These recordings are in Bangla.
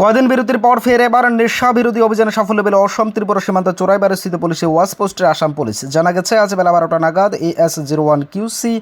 কয়দিন বিরতির পর ফের এবার নেশা বিরোধী অভিযানে সাফল্য পেল অসম ত্রিপুরা সীমান্ত চোরাইবাড়ি স্থিত পুলিশে ওয়াচ পোস্টের আসাম পুলিশ। জানা গেছে, আজ বেলা বারোটা নাগাদ A S zero one QC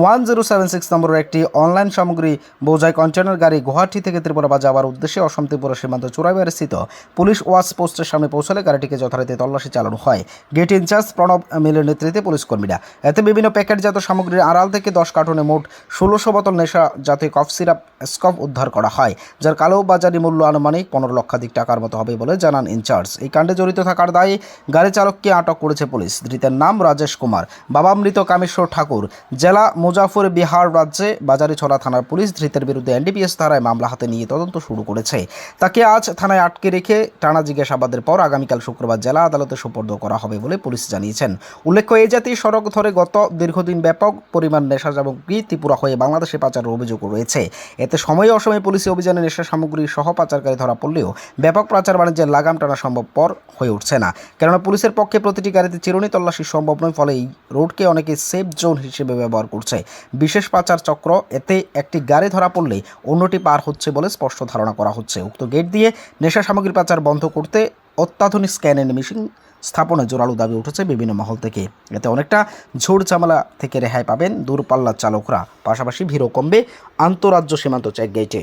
one zero seven six নম্বরের একটি অনলাইন সামগ্রী বোঝাই কন্টেনার গাড়ি গুয়াহাটি থেকে ত্রিপুরা বা যাওয়ার উদ্দেশ্যে অসম ত্রিপুরা সীমান্ত চোরাইবার স্থিত পুলিশ ওয়াচ পোস্টের সামনে পৌঁছালে গাড়িটিকে যথারীতি তল্লাশি চালানো হয়। গেট ইনচার্জ প্রণব মিলের নেতৃত্বে পুলিশ কর্মীরা। এতে বিভিন্ন প্যাকেটজাত সামগ্রীর আড়াল থেকে দশ কার্টুনে মোট ষোলোশো বোতল নেশা জাতীয় কফ সিরাপ স্কপ উদ্ধার করা হয়, যার কালো বাজারি মূল্য আনুমানিক পনেরো লক্ষাধিক টাকার মতো হবে বলে জানান ইনচার্জ। এই কাণ্ডে জড়িত থাকার দায়ে গাড়ি চালককে আটক করেছে পুলিশ। ধৃতের নাম রাজেশ কুমার। বাবা মৃত কামেশ্বর ঠাকুর। জেলা মুজাফর বিহার রাজ্যে বাজারিছড়া থানার পুলিশ ধৃতের বিরুদ্ধে এনডিপিএস ধারায় মামলা হাতে নিয়ে তদন্ত শুরু করেছে। তাকে আজ থানায় আটকে রেখে টানা জিজ্ঞাসাবাদের পর আগামীকাল শুক্রবার জেলা আদালতে সুপর্দ করা হবে বলে পুলিশ জানিয়েছেন। উল্লেখ্য, এই জাতীয় সড়ক ধরে গত দীর্ঘদিন ব্যাপক পরিমাণ নেশা সামগ্রী ত্রিপুরা হয়ে বাংলাদেশে পাচারের অভিযোগ রয়েছে। এতে সময়ে অসময়ে পুলিশি অভিযানে নেশা সামগ্রী সহ পাচারকারী ধরা পড়লেও ব্যাপক পাচার বাণিজ্যের লাগাম টানা সম্ভবপর হয়ে উঠছে না। কেননা পুলিশের পক্ষে প্রতিটি গাড়িতে চিরুনি তল্লাশি সম্ভব নয়, ফলে এই রোডকে অনেকে সেফ জোন হিসেবে ব্যবহার করছে। বিশেষ পাচার চক্র, এতে একটি গাড়ি ধরা পড়লে অন্যটি পার হচ্ছে বলে স্পষ্ট ধারণা করা হচ্ছে। উক্ত গেট দিয়ে নেশা সামগ্রী পাচার বন্ধ করতে অত্যাধুনিক স্ক্যান মেশিন স্থাপনে জোরালো দাবি উঠেছে বিভিন্ন মহল থেকে। এতে অনেকটা ঝোড় ঝামেলা থেকে রেহাই পাবেন দূরপাল্লার চালকরা। পাশাপাশি ভিড়ও কমবে আন্তরাজ্য সীমান্ত চেক গেটে